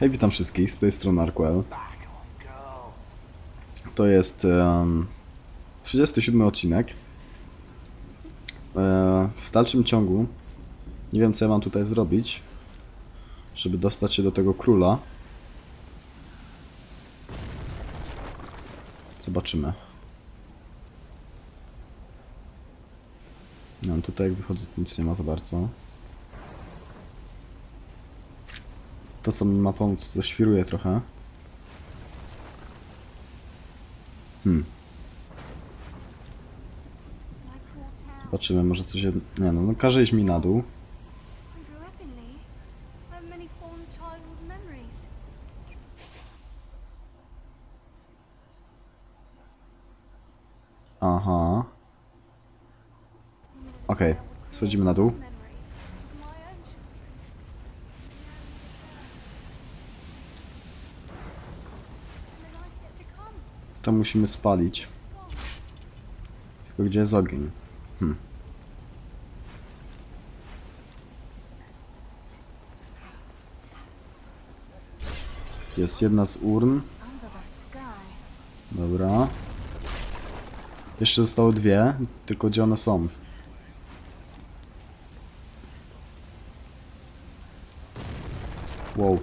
Hej, witam wszystkich, z tej strony Arkwell. To jest em, 37 odcinek. E, w dalszym ciągu nie wiem co ja mam tutaj zrobić, żeby dostać się do tego króla. Zobaczymy. No tutaj jak wychodzę nic nie ma za bardzo. To co ma pomóc to świruje trochę. Hmm. Zobaczymy, może coś... Nie no, no każe iść mi na dół. Aha. Okej, schodzimy na dół. Memories of my own children. And the life yet to come. To musimy spalić. Tylko gdzie jest ogień? Hmm. Jest jedna z urn. Dobra. Jeszcze zostały dwie, tylko gdzie one są? Wow.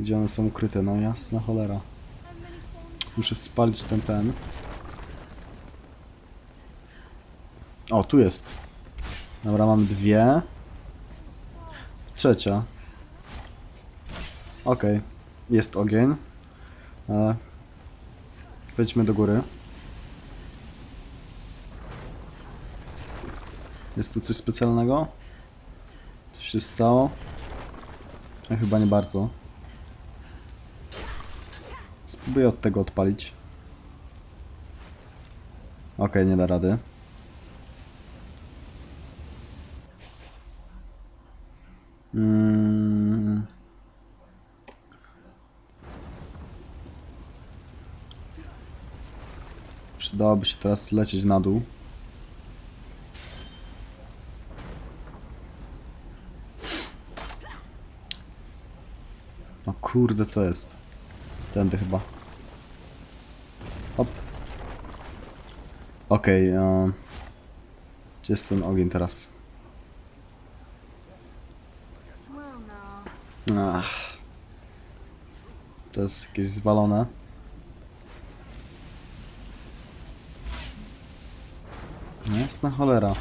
Gdzie one są ukryte? No jasna cholera. Muszę spalić ten ten. O, tu jest. Dobra, mam dwie. Trzecia. Okej. Jest ogień. E, wejdźmy do góry. Jest tu coś specjalnego? Coś się stało? Ja chyba nie bardzo. Spróbuję od tego odpalić. Okej, nie da rady. Mm. Przydałoby się teraz lecieć na dół. No kurde, co jest? Tędy chyba. Hop. Okej, okay, gdzie jest ten ogień teraz? Ach. To jest jakieś zwalone. No Jasna cholera.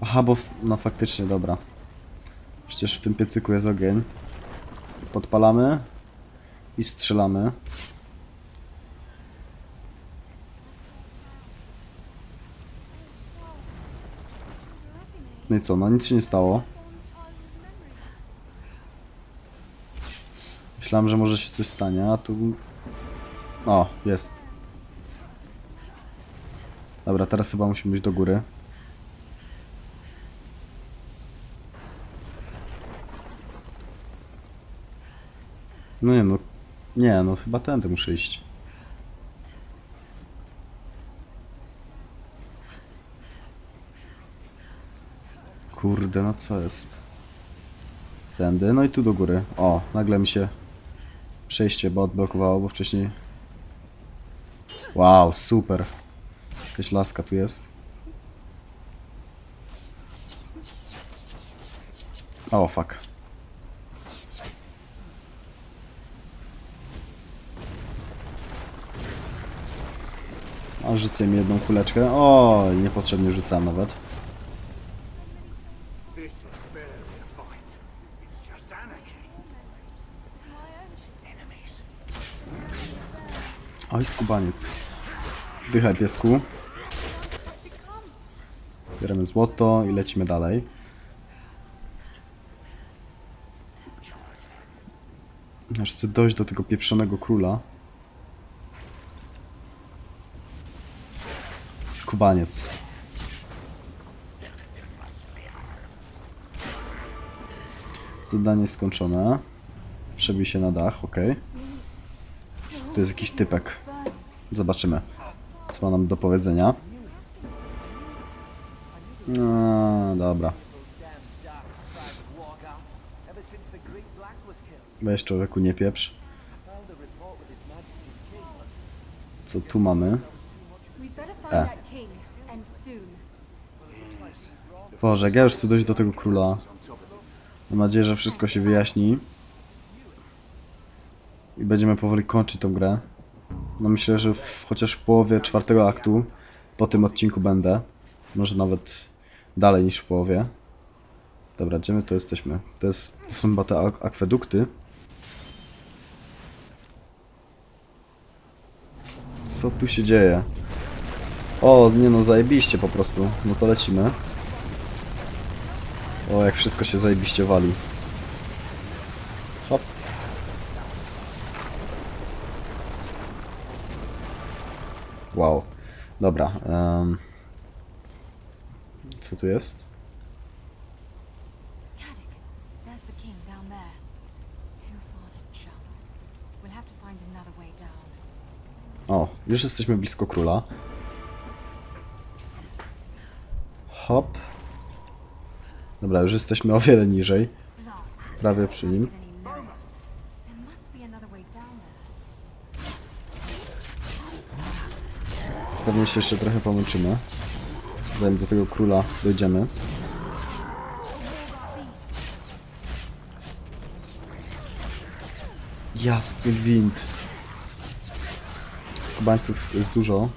Aha, bo... No faktycznie, dobra. Przecież w tym piecyku jest ogień. Podpalamy. I strzelamy. No i co, no nic się nie stało. Myślałem, że może się coś stanie, a tu... O, jest. Dobra, teraz chyba musimy iść do góry. No nie no, nie no, chyba tędy muszę iść. Kurde, no co jest? Tędy, no i tu do góry. O, nagle mi się przejście bo odblokowało, bo wcześniej... Wow, super. Jakaś laska tu jest. O, fuck. Rzucę mi jedną kuleczkę. O, niepotrzebnie rzucałem nawet. Oj, skubaniec. Zdychaj piesku. Bierzemy złoto i lecimy dalej. Aż chcę dojść do tego pieprzonego króla. Skubaniec. Zadanie skończone. Przebij się na dach, ok. Tu jest jakiś typek. Zobaczymy, co ma nam do powiedzenia. No, dobra. Weź człowieku, nie pieprz. Co tu mamy? We'd Boże, ja już chcę dojść do tego króla. Mam nadzieję, że wszystko się wyjaśni. I będziemy powoli kończyć tą grę. No myślę, że w, chociaż w połowie czwartego aktu po tym odcinku będę. Może nawet dalej niż w połowie. Dobra, gdzie my to jesteśmy? To, jest, to są chyba te ak- akwedukty. Co tu się dzieje? O, nie no, zajebiście po prostu. No to lecimy. O, jak wszystko się zajebiście wali. Hop. Wow. Dobra. em. Co tu jest? O, już jesteśmy blisko króla. Hop. Dobra, już jesteśmy o wiele niżej. Prawie przy nim. Pewnie się jeszcze trochę pomęczymy. Zanim do tego króla dojdziemy. Jasny gwint. Skubańców jest dużo.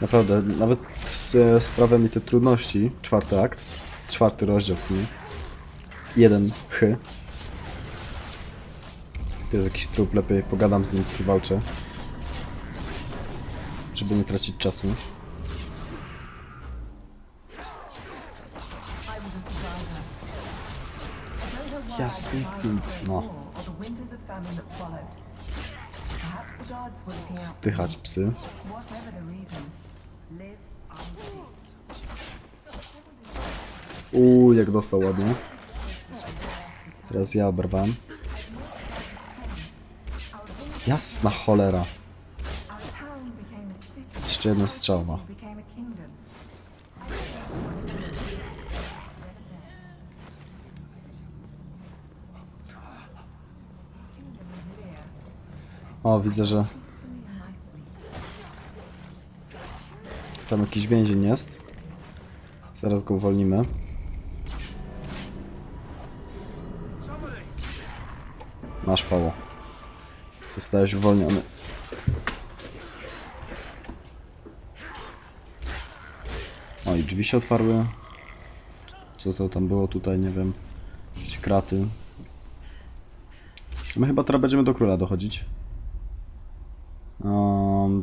Naprawdę, nawet s- sprawia mi te trudności. Czwarty akt. Czwarty rozdział w sumie. Jeden chy. To jest jakiś trup, lepiej pogadam z nim w walczę. Żeby nie tracić czasu. Jasny gwint, no. Stychać psy. Whatever the reason, live. Uuu, jak dostał ładnie. Teraz ja oberwałem. Jasna cholera. Jeszcze jedna strzelba. It became a kingdom. O, widzę, że tam jakiś więzień jest. Zaraz go uwolnimy. Masz Pało. Zostałeś uwolniony. O, i drzwi się otwarły. Co to tam było tutaj, nie wiem. Jakieś kraty. My chyba teraz będziemy do króla dochodzić. Um,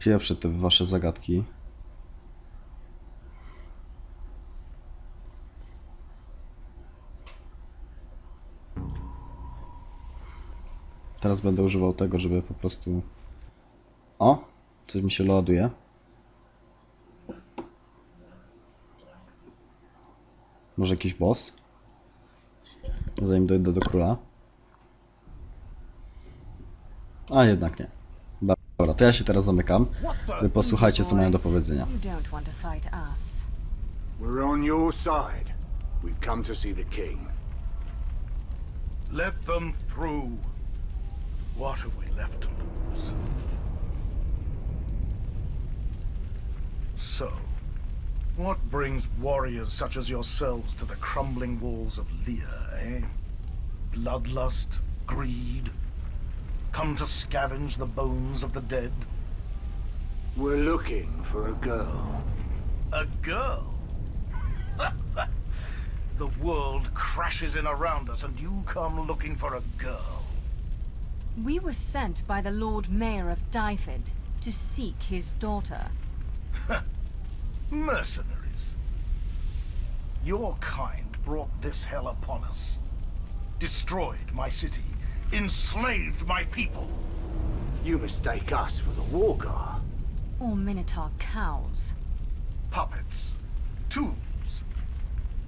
pierwsze te wasze zagadki. Teraz będę używał tego, żeby po prostu... O! Coś mi się ładuje. Może jakiś boss? Zanim dojdę do króla. A jednak nie. Dobra, to ja się teraz zamykam. Wy posłuchajcie, co mają do powiedzenia. We're on your side. We've come to see the king. Let them through. What have we left to lose? So, what brings warriors such as yourselves to the crumbling walls of Lear, eh? Bloodlust? Greed? Come to scavenge the bones of the dead? We're looking for a girl. A girl? the world crashes in around us and you come looking for a girl. We were sent by the Lord Mayor of Dyfed to seek his daughter. Mercenaries. Your kind brought this hell upon us. Destroyed my city. Enslaved my people. You mistake us for the Wargar. Or Minotaur cows. Puppets. Tools.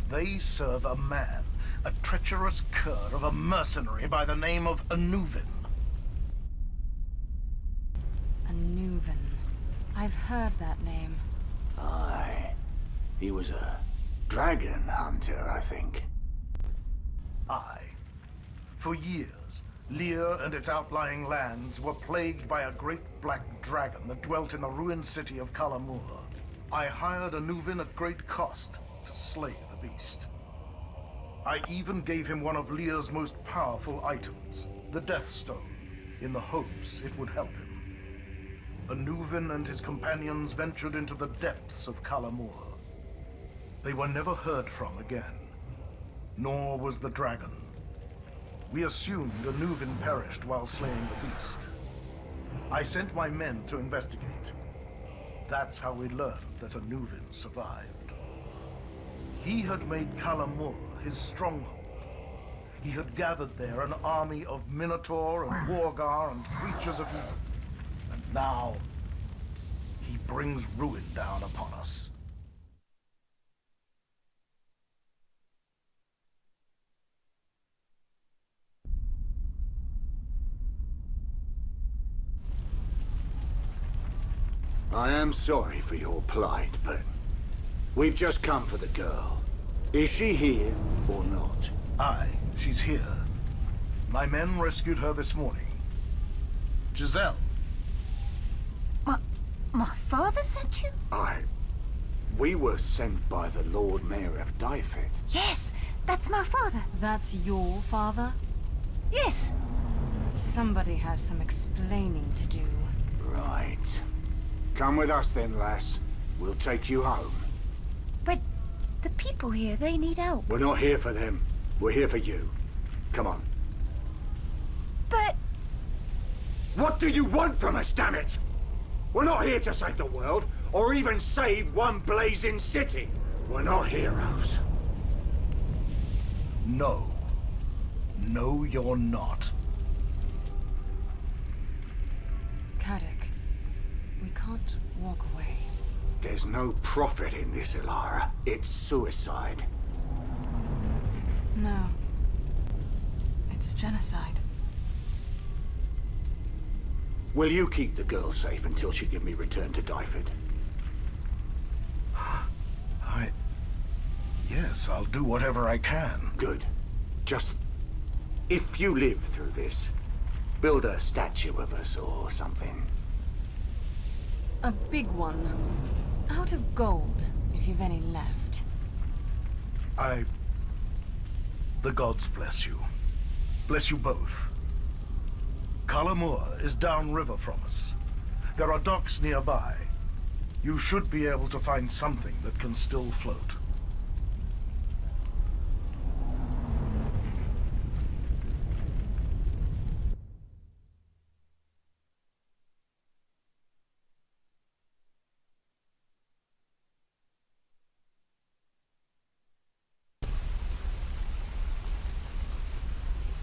They serve a man, a treacherous cur of a mercenary by the name of Anuvin. Anuvin. I've heard that name. Aye. He was a dragon hunter, I think. Aye. For years, Lear and its outlying lands were plagued by a great black dragon that dwelt in the ruined city of Kalamur. I hired a Nuvin at great cost to slay the beast. I even gave him one of Lear's most powerful items, the Death Stone, in the hopes it would help him. Anuvin and his companions ventured into the depths of Kalamur. They were never heard from again, nor was the dragon. We assumed Anuvin perished while slaying the beast. I sent my men to investigate. That's how we learned that Anuvin survived. He had made Kalamur his stronghold. He had gathered there an army of Minotaur and Wargar and creatures of evil. And now, he brings ruin down upon us. I am sorry for your plight, but we've just come for the girl. Is she here or not? Aye, she's here. My men rescued her this morning. Giselle, My, my father sent you? I. We were sent by the Lord Mayor of Dyfed. Yes, that's my father. That's your father? Yes. Somebody has some explaining to do. Right. Come with us then, lass. We'll take you home. But the people here, they need help. We're not here for them. We're here for you. Come on. But What do you want from us, damn it? We're not here to save the world, or even save one blazing city. We're not heroes. no. No, you're not. Kadek, we can't walk away. There's no profit in this, Ilara. It's suicide. No. It's genocide. Will you keep the girl safe until she can be returned to Dyfed? I. Yes, I'll do whatever I can. Good. Just... If you live through this, build a statue of us or something. A big one. Out of gold, if you've any left. I. The gods bless you. Bless you both. Kalamur is downriver from us. There are docks nearby. You should be able to find something that can still float.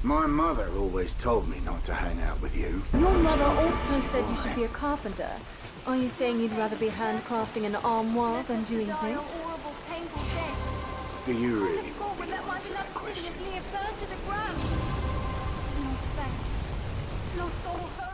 My mother always told me not to hang out with you. Your mother also said you should be a carpenter. Are you saying you'd rather be handcrafting an armoire than doing this? Do you really want me to answer that question? of Lear burn to the ground. Lost faith. Lost all hope.